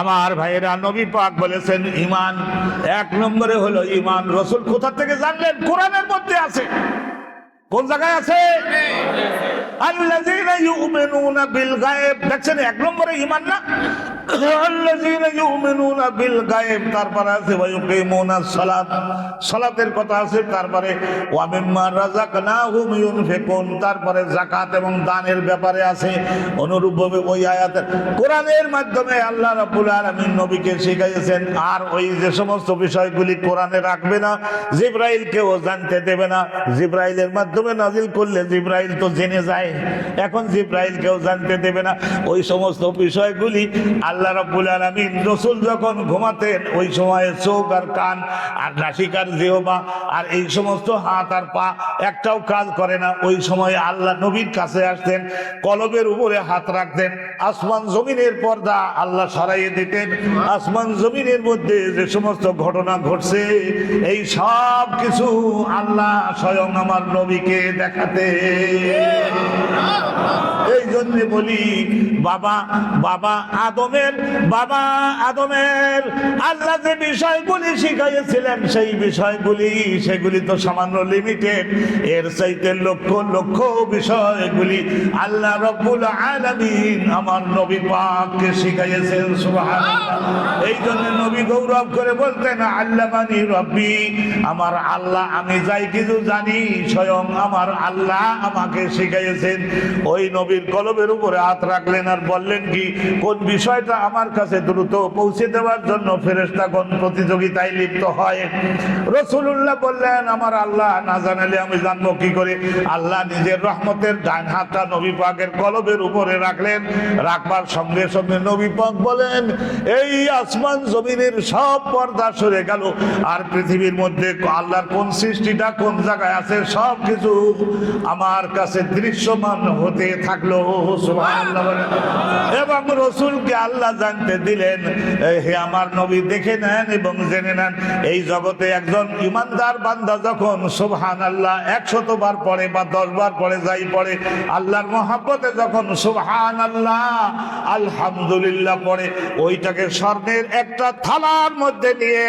আমার ভাইয়েরা নবী পাক বলেছেন ইমান এক নম্বরে হলো ইমান রসুল কোথা থেকে জানলেন? কোরআনের মধ্যে আছে। কোন জায়গায় আছে? আল্লাযীনা ইউমিনুনা বিল গায়েব। দেখছেন, এক নম্বরে ইমান না? আল্লাযীনা ইউমিনুনা তারপরে যাকাত এবং দানের ব্যাপারে আছে। অনুরূপভাবে ওই আয়াত কোরআনের মাধ্যমে আল্লাহ রাব্বুল আলামিন নবীকে শিখাইয়েছেন। আর ওই যে সমস্ত বিষয়গুলি কোরআনে রাখবে না জিব্রাইলকেও জানতে দেবে না। জিব্রাইলের মাধ্যমে নাজিল করলে জিব্রাইল তো জেনে যায়। এখন জিব্রাইল কেউ জানতে দেবে না। ওই সমস্ত বিষয়গুলি আল্লাহ রাব্বুল আলামিন রসুল যখন ঘুমাতেন, ওই সময়ে চোখ আর কান আর নাসিকার জিহবা আর এই সমস্ত হাত আর পা একটাও কাজ করে না। ওই সময় আল্লাহ নবীর কাছে আসতেন, কলবের উপরে হাত রাখতেন, আসমান জমিনের পর্দা আল্লাহ সরাইয়ে দিতেন। আসমান জমিনের মধ্যে যে সমস্ত ঘটনা ঘটছে, এই সব কিছু আল্লাহ স্বয়ং আমার নবীকে দেখাতে জন্য বলি, বাবা বাবা আদমের বাবা আদমের, আল্লাহ যে বিষয়গুলি শিখাইয়েছিলেন, সেই বিষয়গুলি, সেগুলি তো সামান্য লিমিটেড এর চাইতে লক্ষ লক্ষ বিষয়গুলি আল্লাহ রব্বুল আলামিন আমার নবী পাককে শিখাইয়েছেন, সুবহানাল্লাহ। এই জন্য গৌরব করে বলতেন আল্লাহ মানি রব্বি, আমার আল্লাহ আমি যাই কিছু জানি, স্বয়ং আমার আল্লাহ আমাকে শিখাইয়েছেন। ওই নবীর কলবের উপরে হাত রাখলেন আর বললেন কি, কোন বিষয়টা আমার কাছে দ্রুত পৌঁছে দেওয়ার জন্য ফেরেস্তাগণ প্রতিযোগিতায় লিপ্ত হয়? রসুল্লাহ বললেন, আমার আল্লাহ না জানালে আমি জানব কি করে? আল্লাহ নিজের রহমতের ডান হাতটা নবী পাকের কলবের উপরে রাখলেন। রাখবার সঙ্গে সঙ্গে নবী পাক বলেন, এই আসমান জমিনের সব পর্দা সরে গেল আর পৃথিবীর মধ্যে আল্লাহর কোন সৃষ্টিটা, কোন জায়গায় আছে, সব কিছু আমার কাছে দৃশ্যমান হতে থাকল। এবং রসুলকে আল্লাহ জানতে দিলেন হে আমার নবী, দেখে নেন এবং জেনে নেন, এই জগতে একজন ইমানদার বান্দা যখন সুবহান আল্লাহ একশত বার পড়ে বা দশ বার পড়ে যাই পড়ে, আল্লাহর মহাব্বতে যখন সুবহান আল্লাহ আলহামদুলিল্লাহ পড়ে, ওইটাকে স্বর্ণের একটা থালার মধ্যে নিয়ে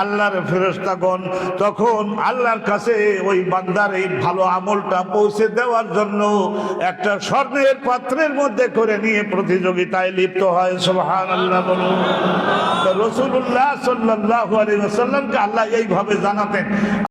আল্লাহর ফেরস্তাগণ তখন আল্লাহর কাছে ওই বান্দার এই ভালো আমলটা পৌঁছে দেওয়ার জন্য একটা স্বর্ণের পাত্রের মধ্যে করে নিয়ে প্রতিযোগিতায় লিপ্ত হয়। সোহান আল্লাহ বলুন রসুল্লাহ সাল্লাহ আলী আল্লাহ এইভাবে জানাতেন।